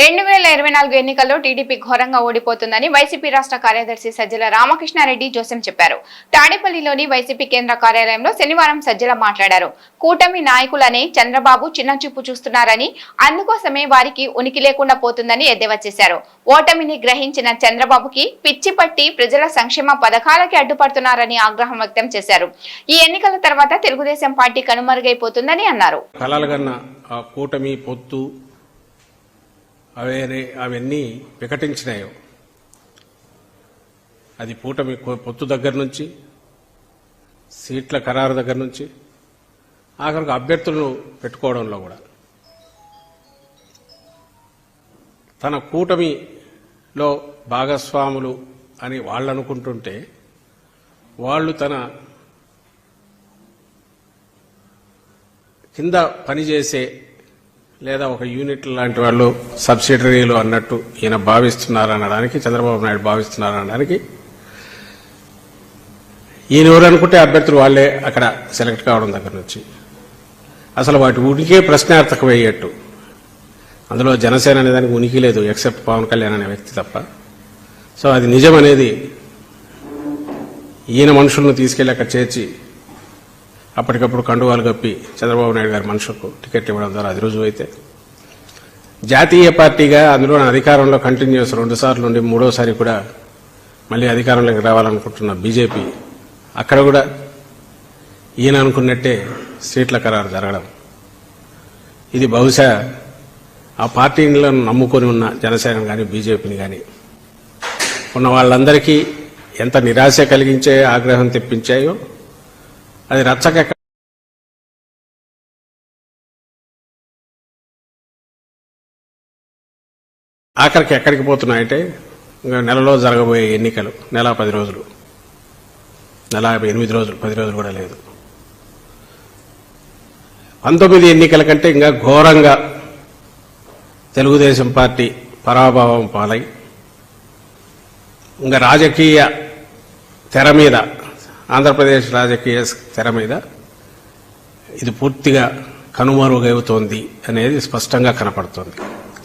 రెండు వేల ఇరవై నాలుగు ఎన్నికల్లో టీడీపీ ఘోరంగా ఓడిపోతుందని వైసీపీ రాష్ట్ర కార్యదర్శి సజ్జల రామకృష్ణారెడ్డి జోసెం చెప్పారు. తాడేపల్లిలోని వైసీపీ కేంద్ర కార్యాలయంలో శనివారం సజ్జల మాట్లాడారు. కూటమి నాయకులనే చంద్రబాబు చిన్నచూపు చూస్తున్నారని అందుకోసమే వారికి ఉనికి లేకుండా పోతుందని ఎద్దేవా చేశారు. ఓటమిని గ్రహించిన చంద్రబాబుకి పిచ్చి పట్టి ప్రజల సంక్షేమ పథకాలకి అడ్డుపడుతున్నారని ఆగ్రహం వ్యక్తం చేశారు. ఈ ఎన్నికల తర్వాత తెలుగుదేశం పార్టీ కనుమరుగైపోతుందని అన్నారు. కూటమి పొత్తు అవే అవన్నీ వికటించినాయో. అది కూటమి పొత్తు దగ్గర నుంచి సీట్ల ఖరారు దగ్గర నుంచి ఆఖరికి అభ్యర్థులను పెట్టుకోవడంలో కూడా. తన కూటమిలో భాగస్వాములు అని వాళ్ళు అనుకుంటుంటే వాళ్ళు తన కింద పనిచేసే లేదా ఒక యూనిట్ లాంటి వాళ్ళు సబ్సిడరీలు అన్నట్టు ఈయన భావిస్తున్నారనడానికి చంద్రబాబు నాయుడు భావిస్తున్నారనడానికి ఈయన ఎవరనుకుంటే అభ్యర్థులు వాళ్ళే అక్కడ సెలెక్ట్ కావడం దగ్గర నుంచి. అసలు వాటి ఉనికే ప్రశ్నార్థకమయ్యేట్టు అందులో జనసేన అనేదానికి ఉనికి లేదు ఎక్సెప్ట్ పవన్ కళ్యాణ్ అనే వ్యక్తి తప్ప. సో అది నిజం అనేది ఈయన మనుషులను తీసుకెళ్ళి అక్కడ చేర్చి అప్పటికప్పుడు కండువాలు కప్పి చంద్రబాబు నాయుడు గారి మనుషులకు టికెట్ ఇవ్వడం ద్వారా అది రుజువైతే జాతీయ పార్టీగా అందులో అధికారంలో కంటిన్యూస్ రెండు సార్లు నుండి మూడోసారి కూడా మళ్ళీ అధికారంలోకి రావాలనుకుంటున్న బీజేపీ అక్కడ కూడా ఈయన అనుకున్నట్టే సీట్ల ఖరారు జరగడం. ఇది బహుశా ఆ పార్టీలను నమ్ముకొని ఉన్న జనసేన కానీ బీజేపీని కానీ ఉన్న వాళ్ళందరికీ ఎంత నిరాశ కలిగించే ఆగ్రహం తెప్పించాయో అది రచ్చక ఆఖరికి ఎక్కడికి పోతున్నాయంటే ఇంకా నెలలో జరగబోయే ఎన్నికలు నెల పది రోజులు. నెల ఎనిమిది రోజులు పది రోజులు కూడా లేదు. పంతొమ్మిది ఎన్నికల కంటే ఇంకా ఘోరంగా తెలుగుదేశం పార్టీ పరాభావం పాలై ఇంకా రాజకీయ తెర మీద ఆంధ్రప్రదేశ్ రాజకీయ తెర మీద ఇది పూర్తిగా కనుమరుగవుతోంది అనేది స్పష్టంగా కనపడుతోంది.